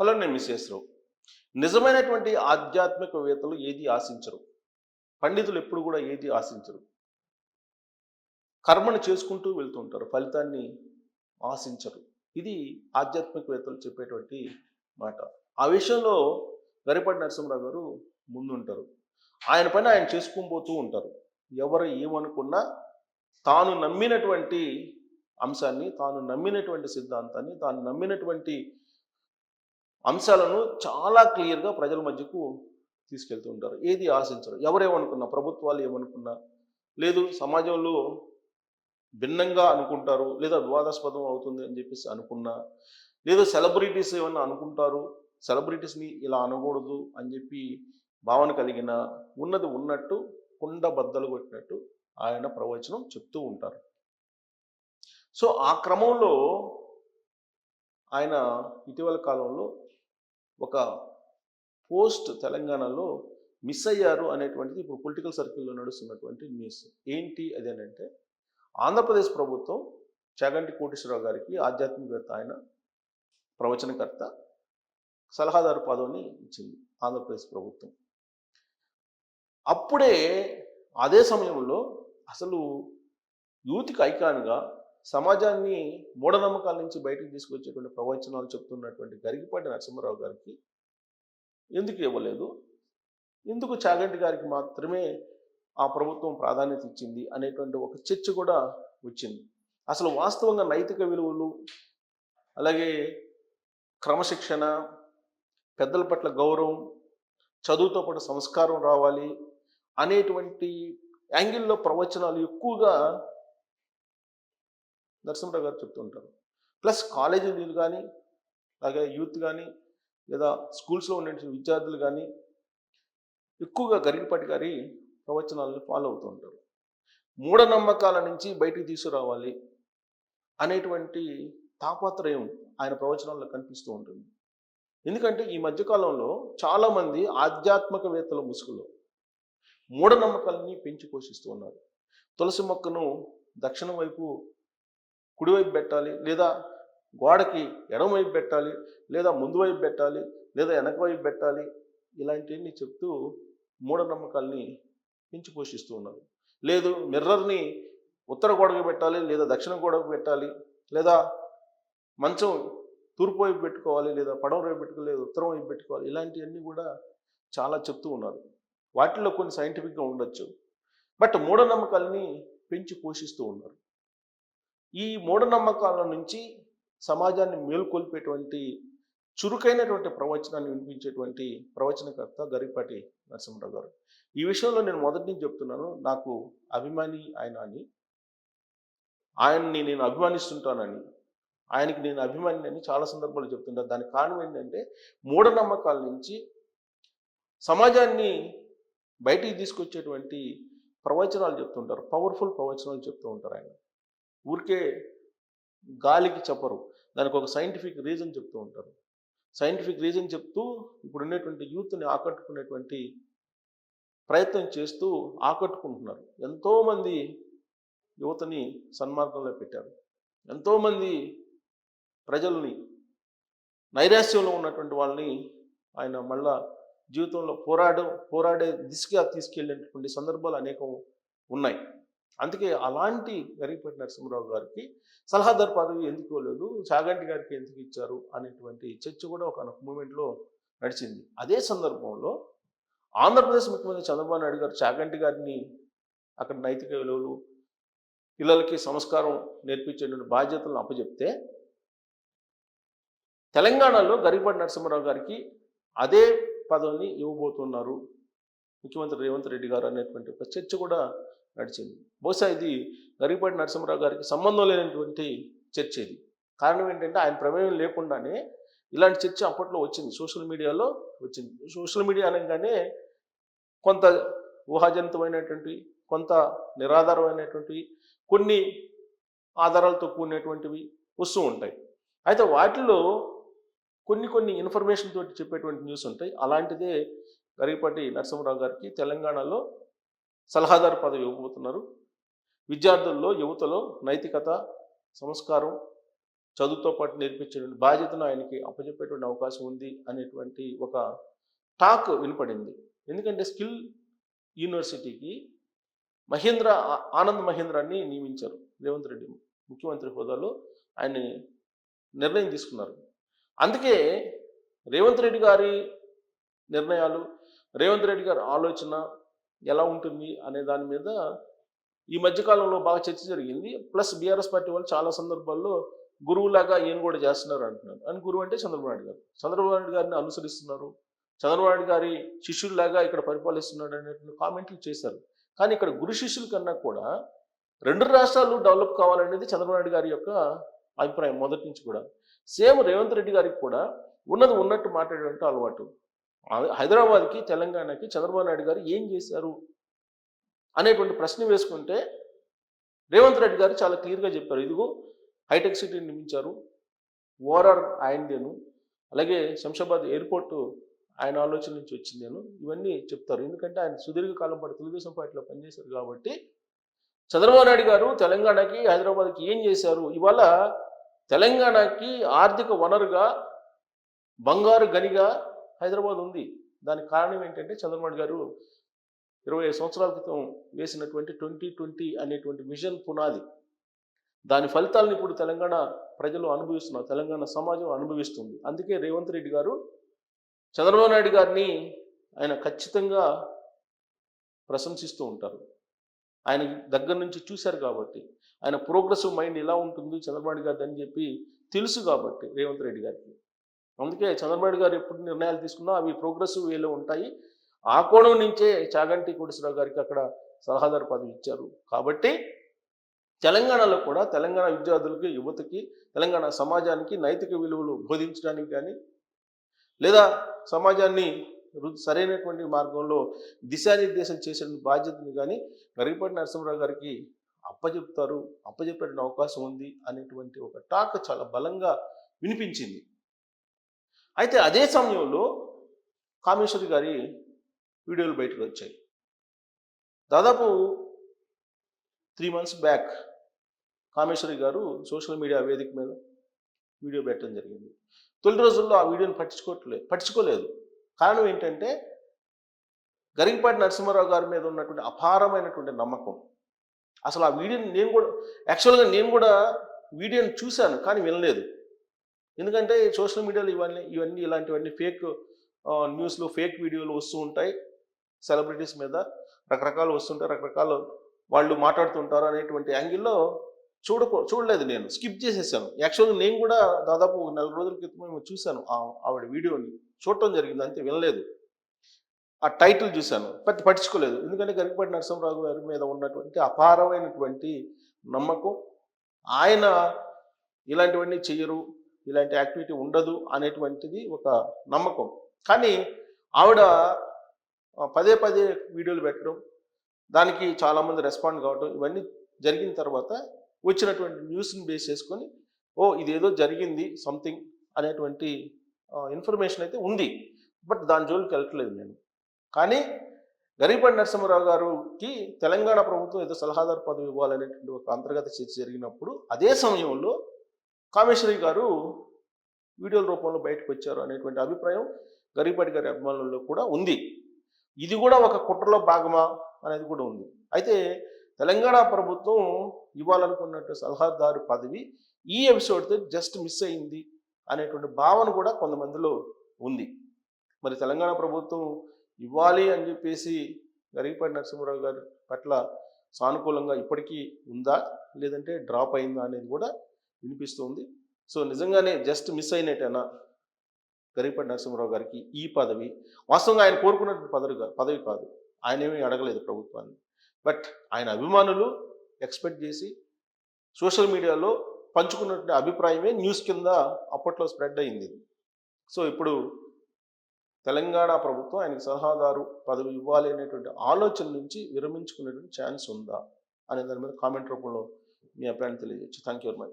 Hello నేను missus రావు. నిజమైనటువంటి ఆధ్యాత్మికవేత్తలు ఏది ఆశించరు? పండితులు ఎప్పుడు కూడా ఏది ఆశించరు? కర్మను చేసుకుంటూ వెళ్తుంటారు ఫలితాన్ని ఆశించరు. ఇది ఆధ్యాత్మికవేత్తలు చెప్పేటువంటి మాట. ఆ విషయంలో గరిపాటి నరసింహరావు గారు ముందుంటారు. ఆయన పని ఆయన చేసుకుని పోతూ ఉంటారు. ఎవరు ఏమనుకున్నా తాను నమ్మినటువంటి అంశాన్ని తాను నమ్మినటువంటి సిద్ధాంతాన్ని తాను నమ్మినటువంటి అంశాలను చాలా క్లియర్గా ప్రజల మధ్యకు తీసుకెళ్తూ ఉంటారు. ఏది ఆశించరు? ఎవరేమనుకున్నా? ప్రభుత్వాలు ఏమనుకున్నా? లేదు సమాజంలో భిన్నంగా అనుకుంటారు లేదా వివాదాస్పదం అవుతుంది అని చెప్పేసి అనుకున్నా? లేదా సెలబ్రిటీస్ ఏమన్నా అనుకుంటారు? సెలబ్రిటీస్ని ఇలా అనకూడదు అని చెప్పి భావన కలిగిన ఉన్నది ఉన్నట్టు కుండ బద్దలు కొట్టినట్టు ఆయన ప్రవచనం చెప్తూ ఉంటారు. సో ఆ క్రమంలో ఆయన ఇటీవల కాలంలో ఒక పోస్ట్ తెలంగాణలో మిస్ అయ్యారు అనేటువంటిది ఇప్పుడు పొలిటికల్ సర్కిల్లో నడుస్తున్నటువంటి న్యూస్ ఏంటి అది అని అంటే ఆంధ్రప్రదేశ్ ప్రభుత్వం చాగంటి కోటేశ్వరరావు గారికి ఆధ్యాత్మికవేత్త ఆయన ప్రవచనకర్త సలహాదారు పదవిని ఇచ్చింది ఆంధ్రప్రదేశ్ ప్రభుత్వం. అప్పుడే అదే సమయంలో అసలు యూత్కి ఐకాన్గా సమాజాన్ని మూఢనమ్మకాల నుంచి బయటకు తీసుకొచ్చేటువంటి ప్రవచనాలు చెప్తున్నటువంటి గరిగిపాటి నరసింహారావు గారికి ఎందుకు ఇవ్వలేదు? ఎందుకు చాగంటి గారికి మాత్రమే ఆ ప్రభుత్వం ప్రాధాన్యత ఇచ్చింది అనేటువంటి ఒక చర్చ కూడా వచ్చింది. అసలు వాస్తవంగా నైతిక విలువలు అలాగే క్రమశిక్షణ పెద్దల పట్ల గౌరవం చదువుతో పాటు సంస్కారం రావాలి అనేటువంటి యాంగిల్లో ప్రవచనాలు ఎక్కువగా నరసింహరావు గారు చెప్తుంటారు ప్లస్ కాలేజీలు కానీ అలాగే యూత్ కానీ లేదా స్కూల్స్లో ఉండే విద్యార్థులు కానీ ఎక్కువగా గరికపాటి గారి ప్రవచనాలను ఫాలో అవుతూ ఉంటారు. మూఢనమ్మకాల నుంచి బయటికి తీసుకురావాలి అనేటువంటి తాపత్రయం ఆయన ప్రవచనాల్లో కనిపిస్తూ ఉంటుంది. ఎందుకంటే ఈ మధ్యకాలంలో చాలామంది ఆధ్యాత్మికవేత్తల ముసుగులో మూఢనమ్మకాలని పెంచి పోషిస్తూ ఉన్నారు. తులసి మొక్కను దక్షిణం వైపు కుడివైపు పెట్టాలి లేదా గోడకి ఎడమవైపు పెట్టాలి లేదా ముందు వైపు పెట్టాలి లేదా వెనక వైపు పెట్టాలి ఇలాంటివన్నీ చెప్తూ మూఢనమ్మకాల్ని పెంచి పోషిస్తూ ఉన్నారు. లేదు మిర్రర్ని ఉత్తర గోడకు పెట్టాలి లేదా దక్షిణ గోడకు పెట్టాలి లేదా మంచం తూర్పు వైపు పెట్టుకోవాలి లేదా పడవ వైపు పెట్టుకోవాలి లేదా ఉత్తరం వైపు పెట్టుకోవాలి ఇలాంటివన్నీ కూడా చాలా చెప్తూ ఉన్నారు. వాటిలో కొన్ని సైంటిఫిక్గా ఉండొచ్చు. బట్ మూఢనమ్మకాలని పెంచి పోషిస్తూ ఉన్నారు. ఈ మూఢనమ్మకాల నుంచి సమాజాన్ని మేల్కొల్పేటువంటి చురుకైనటువంటి ప్రవచనాన్ని వినిపించేటువంటి ప్రవచనకర్త గరిపాటి నరసింహరావు గారు. ఈ విషయంలో నేను మొదటి నుంచి చెప్తున్నాను నాకు అభిమాని ఆయన అని ఆయన్ని నేను అభిమానిస్తుంటానని ఆయనకి నేను అభిమాని అని చాలా సందర్భాలు చెప్తుంటాను. దానికి కారణం ఏంటంటే మూఢనమ్మకాల నుంచి సమాజాన్ని బయటికి తీసుకొచ్చేటువంటి ప్రవచనాలు చెప్తుంటారు. పవర్ఫుల్ ప్రవచనాలు చెప్తూ ఉంటారు ఆయన. ఊరికే గాలికి చెప్పరు. దానికి ఒక సైంటిఫిక్ రీజన్ చెప్తూ ఉంటారు. సైంటిఫిక్ రీజన్ చెప్తూ ఇప్పుడు ఉండేటువంటి యూత్ని ఆకట్టుకునేటువంటి ప్రయత్నం చేస్తూ ఆకట్టుకుంటున్నారు. ఎంతోమంది యువతని సన్మార్గంలో పెట్టారు. ఎంతోమంది ప్రజల్ని నైరాశ్యంలో ఉన్నటువంటి వాళ్ళని ఆయన మళ్ళా జీవితంలో పోరాడడం పోరాడే దిశగా తీసుకెళ్ళేటటువంటి సందర్భాలు అనేకం ఉన్నాయి. అందుకే అలాంటి గరిపేట నరసింహరావు గారికి సలహాదారు పదవి ఎందుకు లేదు చాగంటి గారికి ఎందుకు ఇచ్చారు అనేటువంటి చర్చ కూడా ఒక మూమెంట్లో నడిచింది. అదే సందర్భంలో ఆంధ్రప్రదేశ్ ముఖ్యమంత్రి చంద్రబాబు నాయుడు గారు చాగంటి గారిని అక్కడ నైతిక విలువలు పిల్లలకి సంస్కారం నేర్పించేటువంటి బాధ్యతలను అప్పచెప్తే తెలంగాణలో గరిపాటి నరసింహారావు గారికి అదే పదవిని ఇవ్వబోతున్నారు ముఖ్యమంత్రి రేవంత్ రెడ్డి గారు అనేటువంటి ఒక చర్చ కూడా నడిచింది. బహుశా ఇది గరిపాటి నరసింహరావు గారికి సంబంధం లేనటువంటి చర్చ ఇది. కారణం ఏంటంటే ఆయన ప్రమేయం లేకుండానే ఇలాంటి చర్చ అప్పట్లో వచ్చింది. సోషల్ మీడియాలో వచ్చింది. సోషల్ మీడియా అనగానే కొంత ఊహాజనితమైనటువంటి కొంత నిరాధారమైనటువంటి కొన్ని ఆధారాలతో కూడినటువంటివి వస్తూ ఉంటాయి. అయితే వాటిలో కొన్ని కొన్ని ఇన్ఫర్మేషన్ తోటి చెప్పేటువంటి న్యూస్ ఉంటాయి. అలాంటిదే గరిపాటి నరసింహరావు గారికి తెలంగాణలో సలహాదారు పదవి ఇవ్వబోతున్నారు. విద్యార్థుల్లో యువతలో నైతికత సంస్కారం చదువుతో పాటు నేర్పించేటువంటి బాధ్యతను ఆయనకి అప్పచెప్పేటువంటి అవకాశం ఉంది అనేటువంటి ఒక టాక్ వినపడింది. ఎందుకంటే స్కిల్ యూనివర్సిటీకి మహేంద్ర ఆనంద్ మహేంద్రాన్ని నియమించారు. రేవంత్ రెడ్డి ముఖ్యమంత్రి హోదాలో ఆయన్ని నిర్ణయం తీసుకున్నారు. అందుకే రేవంత్ రెడ్డి గారి నిర్ణయాలు రేవంత్ రెడ్డి గారి ఆలోచన ఎలా ఉంటుంది అనే దాని మీద ఈ మధ్యకాలంలో బాగా చర్చ జరిగింది. ప్లస్ బీఆర్ఎస్ పార్టీ వాళ్ళు చాలా సందర్భాల్లో గురువులాగా ఈయన కూడా చేస్తున్నారు అంటున్నారు. అని గురువు అంటే చంద్రబాబు నాయుడు గారు. చంద్రబాబు నాయుడు గారిని అనుసరిస్తున్నారు. చంద్రబాబు నాయుడు గారి శిష్యుల్లాగా ఇక్కడ పరిపాలిస్తున్నాడు అనేటువంటి కామెంట్లు చేశారు. కానీ ఇక్కడ గురు శిష్యుల కన్నా కూడా రెండు రాష్ట్రాలు డెవలప్ కావాలనేది చంద్రబాబు నాయుడు గారి యొక్క అభిప్రాయం మొదటి నుంచి కూడా. సేమ్ రేవంత్ రెడ్డి గారికి కూడా ఉన్నది ఉన్నట్టు మాట్లాడేటువంటి అలవాటు. హైదరాబాద్కి తెలంగాణకి చంద్రబాబు నాయుడు గారు ఏం చేశారు? అనేటువంటి ప్రశ్న వేసుకుంటే రేవంత్ రెడ్డి గారు చాలా క్లియర్గా చెప్పారు. ఇదిగో హైటెక్ సిటీని నిర్మించారు. ఓఆర్ఆర్ ఆయనదేను. అలాగే శంషాబాద్ ఎయిర్పోర్టు ఆయన ఆలోచన నుంచి వచ్చిందేను. ఇవన్నీ చెప్తారు. ఎందుకంటే ఆయన సుదీర్ఘకాలం పాటు తెలుగుదేశం పార్టీలో పనిచేశారు కాబట్టి చంద్రబాబు నాయుడు గారు తెలంగాణకి హైదరాబాద్కి ఏం చేశారు? ఇవాళ తెలంగాణకి ఆర్థిక వనరుగా బంగారు గనిగా హైదరాబాద్ ఉంది. దానికి కారణం ఏంటంటే చంద్రబాబు గారు ఇరవై ఐదు సంవత్సరాల క్రితం వేసినటువంటి ట్వంటీ ట్వంటీ అనేటువంటి విజన్ పునాది. దాని ఫలితాలను ఇప్పుడు తెలంగాణ ప్రజలు అనుభవిస్తున్నారు. తెలంగాణ సమాజం అనుభవిస్తుంది. అందుకే రేవంత్ రెడ్డి గారు చంద్రబాబు నాయుడు గారిని ఆయన ఖచ్చితంగా ప్రశంసిస్తూ ఉంటారు. ఆయన దగ్గర నుంచి చూశారు కాబట్టి ఆయన ప్రోగ్రెసివ్ మైండ్ ఎలా ఉంటుంది చంద్రబాబు గారిది అని చెప్పి తెలుసు కాబట్టి రేవంత్ రెడ్డి గారికి. అందుకే చంద్రబాబు గారు ఎప్పుడు నిర్ణయాలు తీసుకున్నా అవి ప్రోగ్రెసివ్ వేలో ఉంటాయి. ఆ కోణం నుంచే చాగంటి కోటేశ్వరరావు గారికి అక్కడ సలహాదారు పదవి ఇచ్చారు. కాబట్టి తెలంగాణలో కూడా తెలంగాణ విద్యార్థులకి యువతకి తెలంగాణ సమాజానికి నైతిక విలువలు బోధించడానికి కానీ లేదా సమాజాన్ని సరైనటువంటి మార్గంలో దిశానిర్దేశం చేసే బాధ్యతను కానీ గరికపాటి నరసింహరావు గారికి అప్పచెప్తారు అప్పచెప్పే అవకాశం ఉంది అనేటువంటి ఒక టాక్ చాలా బలంగా వినిపించింది. అయితే అదే సమయంలో కామేశ్వరి గారి వీడియోలు బయటకు వచ్చాయి. దాదాపు త్రీ మంత్స్ బ్యాక్ కామేశ్వరి గారు సోషల్ మీడియా వేదిక మీద వీడియో పెట్టడం జరిగింది. తొలి రోజుల్లో ఆ వీడియోని పట్టించుకోవట్లేదు పట్టించుకోలేదు. కారణం ఏంటంటే గరిగిపాటి నరసింహారావు గారి మీద ఉన్నటువంటి అపారమైనటువంటి నమ్మకం. అసలు ఆ వీడియోని నేను కూడా యాక్చువల్గా నేను కూడా వీడియోని చూశాను కానీ వినలేదు. ఎందుకంటే సోషల్ మీడియాలో ఇవన్నీ ఇవన్నీ ఇలాంటివన్నీ ఫేక్ న్యూస్లు ఫేక్ వీడియోలు వస్తూ ఉంటాయి. సెలబ్రిటీస్ మీద రకరకాలు వస్తుంటాయి రకరకాల వాళ్ళు మాట్లాడుతుంటారు అనేటువంటి యాంగిల్లో చూడకో చూడలేదు నేను స్కిప్ చేసేసాను. యాక్చువల్గా నేను కూడా దాదాపు నెల రోజుల క్రితం చూశాను ఆ- ఆవిడ వీడియోని. చూడటం జరిగింది అంతే వినలేదు. ఆ టైటిల్ చూశాను పెద్ద పట్టించుకోలేదు. ఎందుకంటే గరికపాటి నరసింహరావు గారి మీద ఉన్నటువంటి అపారమైనటువంటి నమ్మకం ఆయన ఇలాంటివన్నీ చెయ్యరు ఇలాంటి యాక్టివిటీ ఉండదు అనేటువంటిది ఒక నమ్మకం. కానీ ఆవిడ పదే పదే వీడియోలు పెట్టడం దానికి చాలామంది రెస్పాండ్ కావడం ఇవన్నీ జరిగిన తర్వాత వచ్చినటువంటి న్యూస్ని బేస్ చేసుకొని ఓ ఇదేదో జరిగింది సంథింగ్ అనేటువంటి ఇన్ఫర్మేషన్ అయితే ఉంది. బట్ దాని జోలికి వెళ్ళట్లేదు నేను. కానీ గరీపడి నరసింహరావు గారికి తెలంగాణ ప్రభుత్వం ఏదో సలహాదారు పదవి ఇవ్వాలనేటువంటి ఒక అంతర్గత చర్చ జరిగినప్పుడు అదే సమయంలో కామేశ్వరి గారు వీడియోల రూపంలో బయటకు వచ్చారు అనేటువంటి అభిప్రాయం గరీపాటి గారి అభిమానుల్లో కూడా ఉంది. ఇది కూడా ఒక కుట్రలో భాగమా అనేది కూడా ఉంది. అయితే తెలంగాణ ప్రభుత్వం ఇవ్వాలనుకున్నట్టు సలహాదారు పదవి ఈ ఎపిసోడ్తో జస్ట్ మిస్ అయింది అనేటువంటి భావన కూడా కొంతమందిలో ఉంది. మరి తెలంగాణ ప్రభుత్వం ఇవ్వాలి అని చెప్పేసి గరిగిపాటి నరసింహారావు గారి పట్ల సానుకూలంగా ఇప్పటికీ ఉందా? లేదంటే డ్రాప్ అయిందా అనేది కూడా వినిపిస్తుంది. సో నిజంగానే జస్ట్ మిస్ అయినట్టేనా? గరిపడి నరసింహారావు గారికి ఈ పదవి. వాస్తవంగా ఆయన కోరుకున్నటువంటి పదవి పదవి కాదు. ఆయన ఏమీ అడగలేదు ప్రభుత్వాన్ని. బట్ ఆయన అభిమానులు ఎక్స్పెక్ట్ చేసి సోషల్ మీడియాలో పంచుకున్నటువంటి అభిప్రాయమే న్యూస్ కింద అప్పట్లో స్ప్రెడ్ అయింది. సో ఇప్పుడు తెలంగాణ ప్రభుత్వం ఆయనకి సలహాదారు పదవి ఇవ్వాలి అనేటువంటి ఆలోచన నుంచి విరమించుకునేటువంటి ఛాన్స్ ఉందా? అనే దాని మీద కామెంట్ రూపంలో మీ అభిప్రాయాన్ని తెలియజేయచ్చు. Thank you very much.